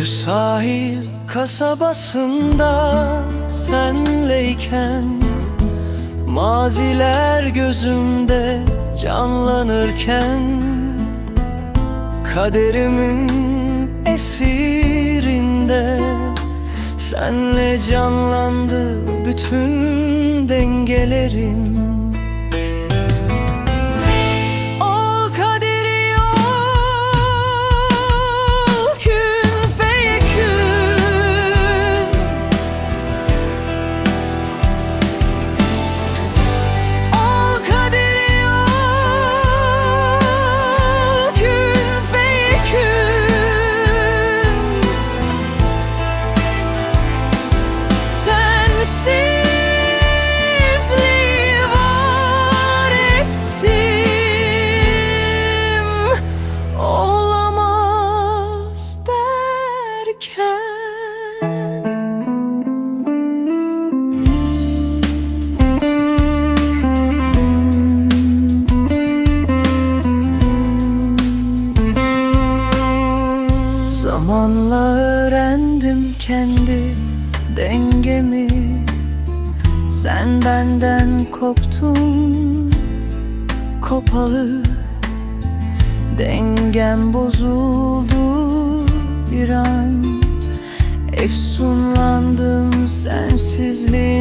Bir sahil kasabasında senleyken Maziler gözümde canlanırken Kaderimin esirinde Senle canlandı bütün dengelerim Zamanla öğrendim kendi dengemi. Sen benden koptun kopalı. Dengem bozuldu bir an. Efsunlandım sensizliğinden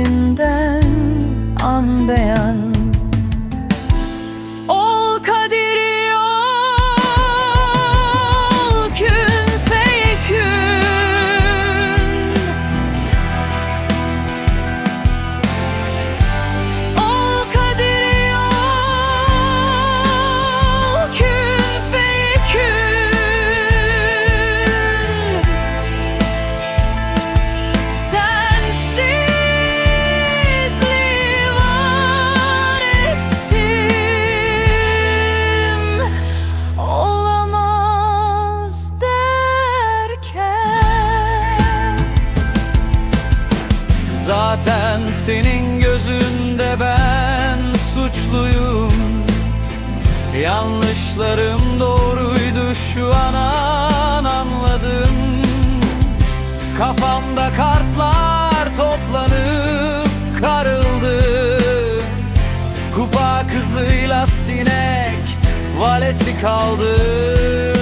Zaten senin gözünde ben suçluyum. Yanlışlarım doğruydu şu an anladım. Kafamda kartlar toplanıp karıldı. Kupa kızıyla sinek valesi kaldı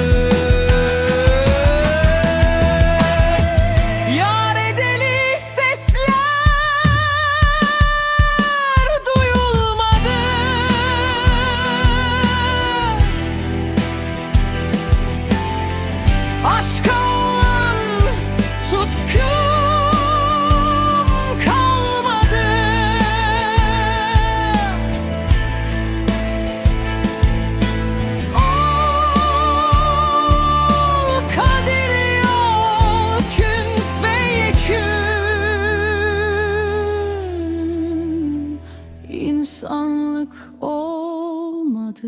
İnsanlık olmadı